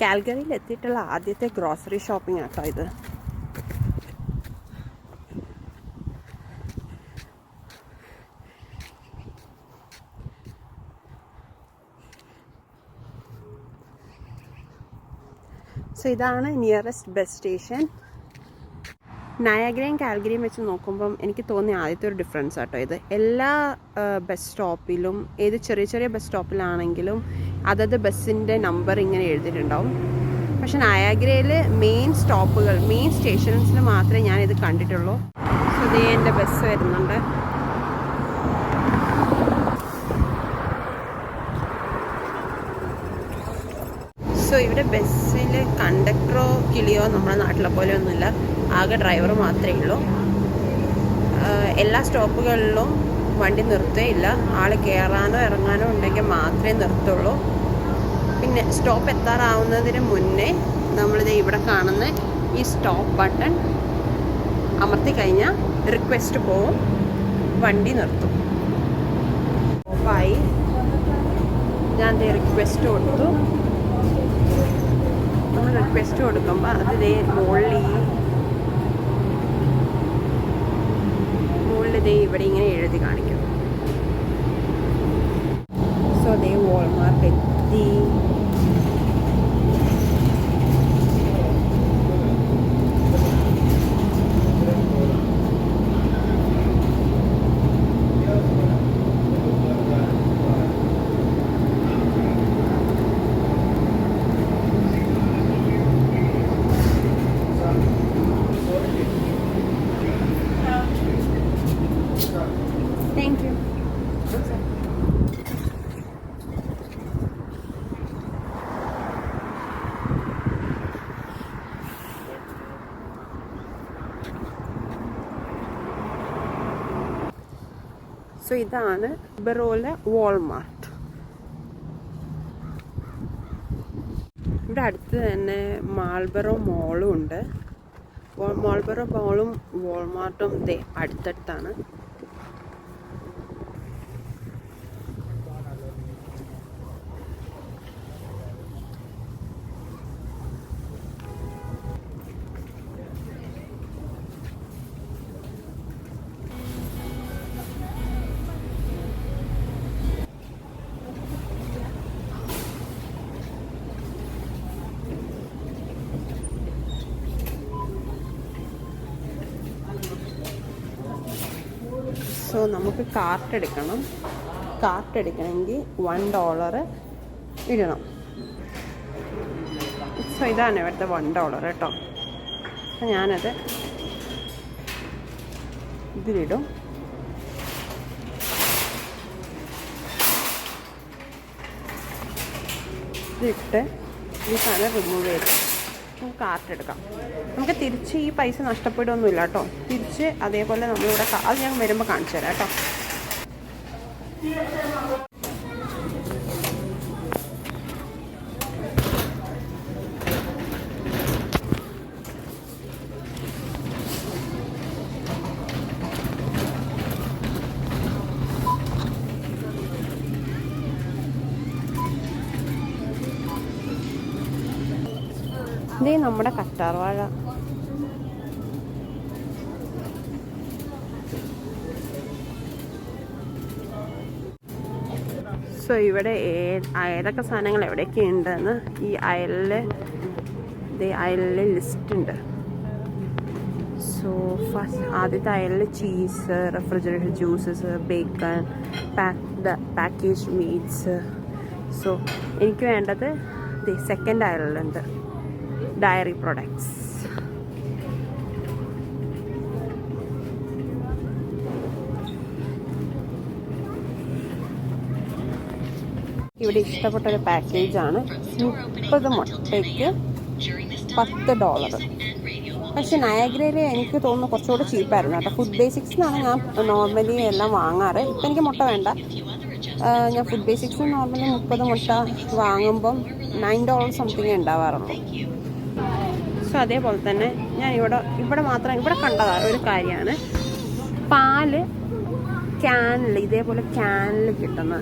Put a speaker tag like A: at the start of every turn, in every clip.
A: കാൽഗറിയിൽ എത്തിയിട്ടുള്ള ആദ്യത്തെ grocery shopping ആട്ടോ ഇത്. സോ ഇതാണ് നിയറസ്റ്റ് ബസ് സ്റ്റേഷൻ നയാഗ്രയും കാൽഗരിയും വെച്ച് നോക്കുമ്പം എനിക്ക് തോന്നിയ ആദ്യത്തെ ഒരു ഡിഫറൻസ് ആട്ടോ ഇത്. എല്ലാ ബസ് സ്റ്റോപ്പിലും ഏത് ചെറിയ ചെറിയ ബസ് സ്റ്റോപ്പിലാണെങ്കിലും അതത് ബസ്സിന്റെ നമ്പർ ഇങ്ങനെ എഴുതിയിട്ടുണ്ടാവും. പക്ഷെ നയാഗ്രയിൽ മെയിൻ സ്റ്റോപ്പുകൾ മെയിൻ സ്റ്റേഷൻസിൽ മാത്രമേ ഞാൻ ഇത് കണ്ടിട്ടുള്ളൂ. സോ ഇതേ എന്റെ ബസ് വരുന്നുണ്ട് സോ ഇവിടെ ബസ്സിൽ കണ്ടക്ടറോ കിളിയോ നമ്മുടെ നാട്ടിലെ പോലെ ഒന്നുമില്ല. ആകെ ഡ്രൈവർ മാത്രമേ ഉള്ളൂ. എല്ലാ സ്റ്റോപ്പുകളിലും വണ്ടി നിർത്തുകയില്ല. ആൾ കയറാനോ ഇറങ്ങാനോ ഉണ്ടെങ്കിൽ മാത്രമേ നിർത്തുള്ളൂ. പിന്നെ സ്റ്റോപ്പ് എത്താറാവുന്നതിന് മുന്നേ നമ്മളിത് ഇവിടെ കാണുന്ന ഈ സ്റ്റോപ്പ് ബട്ടൺ അമർത്തി കഴിഞ്ഞാൽ റിക്വസ്റ്റ് പോവും. വണ്ടി നിർത്തും. സ്റ്റോപ്പായി ഞാൻ റിക്വസ്റ്റ് കൊടുത്തു. നമ്മൾ റിക്വസ്റ്റ് കൊടുക്കുമ്പോൾ അത് ദേ മുകളിൽ ഈ മുകളിൽ ഇവിടെ ഇങ്ങനെ എഴുതി കാണിക്കും സോ ദേ വോൾമാർട്ട് എത്തി താങ്ക് യു സോ ഇതാണ് ബറോല വാൾമാർട്ട് ഇവിടെ അടുത്ത് തന്നെ മാൾബറോ മോളും ഉണ്ട്. മാൾബറോ മോളും വാൾമാർട്ടും അടുത്തടുത്താണ്. സോ നമുക്ക് കാർട്ട് എടുക്കണം. കാർട്ട് എടുക്കണമെങ്കിൽ വൺ ഡോളർ ഇടണം. സോ ഇതാണ് ഇവിടുത്തെ വൺ ഡോളർ കേട്ടോ അപ്പം ഞാനത് ഇതിലിടും. ഇതിട്ട് ഈ സാധനം റിമൂവ് ചെയ്ത് നമുക്ക് കാർട്ട് എടുക്കാം. നമുക്ക് തിരിച്ച് ഈ പൈസ നഷ്ടപ്പെടുകയൊന്നുമില്ല കേട്ടോ. തിരിച്ച് അതേപോലെ നമ്മളിവിടെ അത് ഞാൻ വരുമ്പോൾ കാണിച്ചു തരാം കേട്ടോ. ഇതേ നമ്മുടെ കറ്റാർ വാഴ. സോ ഇവിടെ ഏതൊക്കെ സാധനങ്ങൾ എവിടെയൊക്കെ ഉണ്ടെന്ന് ഈ അയലിൽ ഇതേ അയലിൽ ലിസ്റ്റ് ഉണ്ട്. സോ ഫസ്റ്റ് ആദ്യത്തെ അയലിൽ cheese refrigerated juices bacon the package meats so എനിക്ക് വേണ്ടത് സെക്കൻഡ് അയലിലുണ്ട്. Diary products. ഇവിടെ ഇഷ്ടപ്പെട്ട ഒരു പാക്കേജാണ്. മുപ്പത് മുട്ടയ്ക്ക് പത്ത് ഡോളർ. പക്ഷെ നയഗ്രയിൽ എനിക്ക് തോന്നുന്നു കുറച്ചുകൂടെ ചീപ്പായിരുന്നു കേട്ടോ. ഫുഡ് ബേസിക്സിനാണ് ഞാൻ നോർമലി എല്ലാം വാങ്ങാറ്. ഇപ്പം എനിക്ക് മുട്ട വേണ്ട. ഞാൻ ഫുഡ് ബേസിക്സ് നോർമലി മുപ്പത് മുട്ട വാങ്ങുമ്പം നയൻ ഡോളർ സംതിങ് ഉണ്ടാവാറുള്ളൂ. സോ അതേപോലെ തന്നെ ഞാൻ ഇവിടെ ഇവിടെ മാത്രം ഇവിടെ കണ്ടതാണ് ഒരു കാര്യമാണ്. പാൽ ക്യാനിൽ ഇതേപോലെ ക്യാനിൽ കിട്ടുന്ന.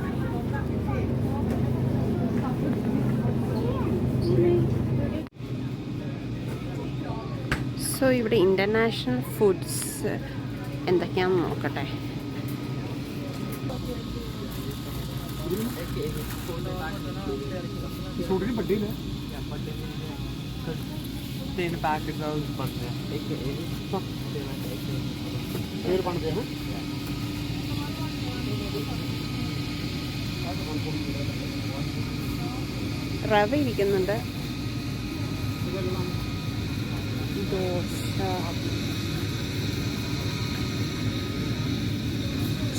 A: സോ ഇവിടെ ഇന്റർനാഷണൽ ഫുഡ്സ് എന്തൊക്കെയാണെന്ന് നോക്കട്ടെ.
B: ചൂടിന് പറ്റിയില്ല तीन पैकेट बनते हैं एक
C: एक बनते हैं
A: റവ ഇരിക്കുന്നുണ്ട്. ദോശ.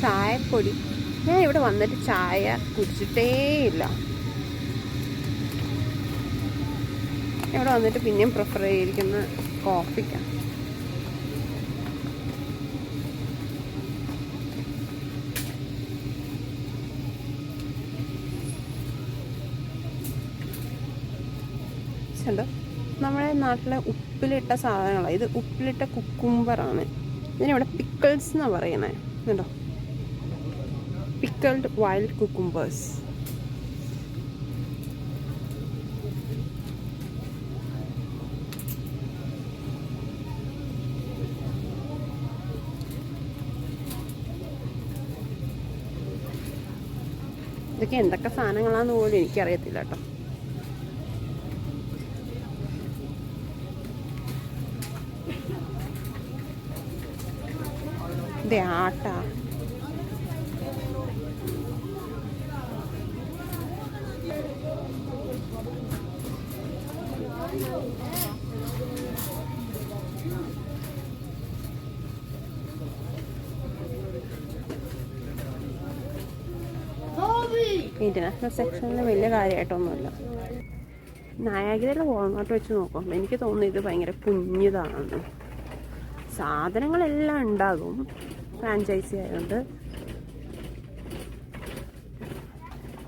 A: ചായപ്പൊടി. ഞാൻ ഇവിടെ വന്നിട്ട് ചായ കുടിച്ചിട്ടേ ഇല്ല ഇവിടെ വന്നിട്ട് പിന്നെയും പ്രിഫർ ചെയ്തിരിക്കുന്ന കോഫിക്കാണ് നമ്മുടെ നാട്ടിലെ ഉപ്പിലിട്ട സാധനങ്ങളാണ് ഇത് ഉപ്പിലിട്ട കുക്കുംബറാണ് ഇതിനിവിടെ പിക്കിൾസ് എന്നാണ് പറയുന്നത് കണ്ടോ പിക്കിൾഡ് വൈൽഡ് കുക്കുംബേഴ്സ് ഇതൊക്കെ എന്തൊക്കെ സാധനങ്ങളാന്ന് പോലും എനിക്കറിയത്തില്ല കേട്ടോ. ഇതേ ആട്ട. ഇന്റർനാഷണൽ സെക്ഷനിൽ വലിയ കാര്യമായിട്ടൊന്നുമില്ല നയാഗ്രയിലെ വാൾമാർട്ട് വെച്ച് നോക്കുമ്പോൾ എനിക്ക് തോന്നുന്നു ഇത് ഭയങ്കര കുഞ്ഞിതാണ്. സാധനങ്ങളെല്ലാം ഉണ്ടാകും ഫ്രാഞ്ചൈസി ആയതുകൊണ്ട്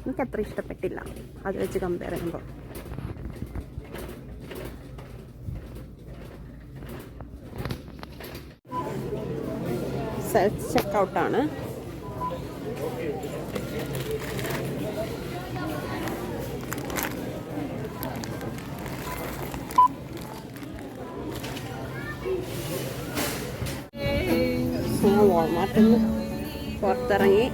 A: എനിക്ക് അത്ര ഇഷ്ടപ്പെട്ടില്ല. അത് വെച്ച് കമ്പയർ ചെയ്യുമ്പോൾ സെൽഫ് ചെക്കൗട്ടാണ് നിന്ന് പുറത്തിറങ്ങി.